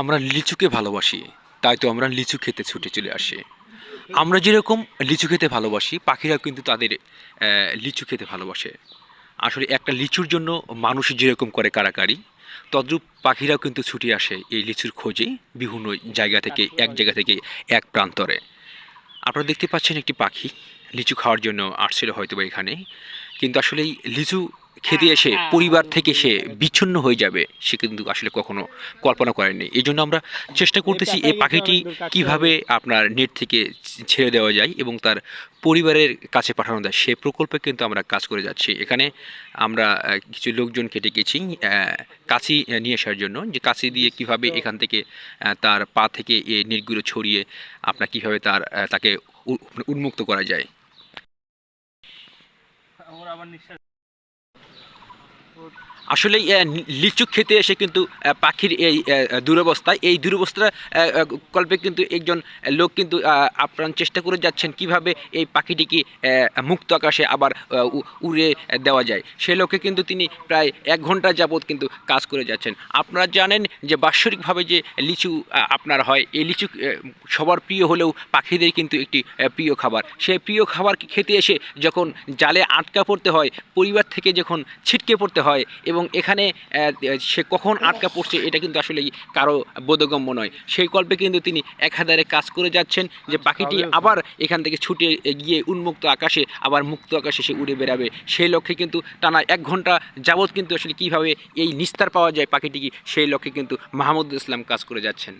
আমরা লিচুকে ভালোবাসি, তাই তো আমরা লিচু খেতে ছুটে চলে আসি। আমরা যেরকম লিচু খেতে ভালোবাসি, পাখিরাও কিন্তু তাদের লিচু খেতে ভালোবাসে। আসলে একটা লিচুর জন্য মানুষ যেরকম করে কারাকারি, তদ্রূপ পাখিরাও কিন্তু ছুটে আসে এই লিচুর খোঁজে বিভিন্ন জায়গা থেকে, এক জায়গা থেকে এক প্রান্তরে। আপনারা দেখতে পাচ্ছেন একটি পাখি, লিচু খাওয়ার জন্য আসছিল হয়তো এখানে। কিন্তু আসলে লিচু খেতে এসে পরিবার থেকে সে বিচ্ছিন্ন হয়ে যাবে সে কিন্তু আসলে কখনো কল্পনা করেনি। এই জন্য আমরা চেষ্টা করতেছি এই পাখিটি কীভাবে আপনার নেট থেকে ছেড়ে দেওয়া যায় এবং তার পরিবারের কাছে পাঠানো যায় সে প্রকল্পে কিন্তু আমরা কাজ করে যাচ্ছি। এখানে আমরা কিছু লোকজন কেটে গেছি কাছি নিয়ে আসার জন্য যে কাছি দিয়ে কীভাবে এখান থেকে তার পা থেকে এ নেটগুলো ছড়িয়ে আপনার কীভাবে তার তাকে উন্মুক্ত করা যায়। good. আসলে লিচু খেতে এসে কিন্তু পাখির এই দুরবস্থা এই দুরবস্থা কল্পে কিন্তু একজন লোক কিন্তু আপ্রাণ চেষ্টা করে যাচ্ছেন কীভাবে এই পাখিটিকে মুক্ত আকাশে আবার উড়ে দেওয়া যায়। সে লোকে কিন্তু তিনি প্রায় এক ঘণ্টা যাবৎ কিন্তু কাজ করে যাচ্ছেন। আপনারা জানেন যে বাৎসরিকভাবে যে লিচু আপনার হয়, এই লিচু সবার প্রিয় হলেও পাখিদের কিন্তু একটি প্রিয় খাবার। সেই প্রিয় খাবার খেতে এসে যখন জালে আটকা পড়তে হয়, পরিবার থেকে যখন ছিটকে পড়তে হয় এবং এখানে সে কখন আটকা পড়ছে এটা কিন্তু আসলে কারও বোধগম্য নয়। সেই কল্পে কিন্তু তিনি একাধারে কাজ করে যাচ্ছেন যে পাখিটি আবার এখান থেকে ছুটে গিয়ে উন্মুক্ত আকাশে আবার মুক্ত আকাশে সে উড়ে বেড়াবে। সেই লক্ষ্যে কিন্তু টানা এক ঘণ্টা যাবৎ কিন্তু আসলে কীভাবে এই নিস্তার পাওয়া যায় পাখিটিকে সেই লক্ষ্যে কিন্তু মাহমুদুল ইসলাম কাজ করে যাচ্ছেন।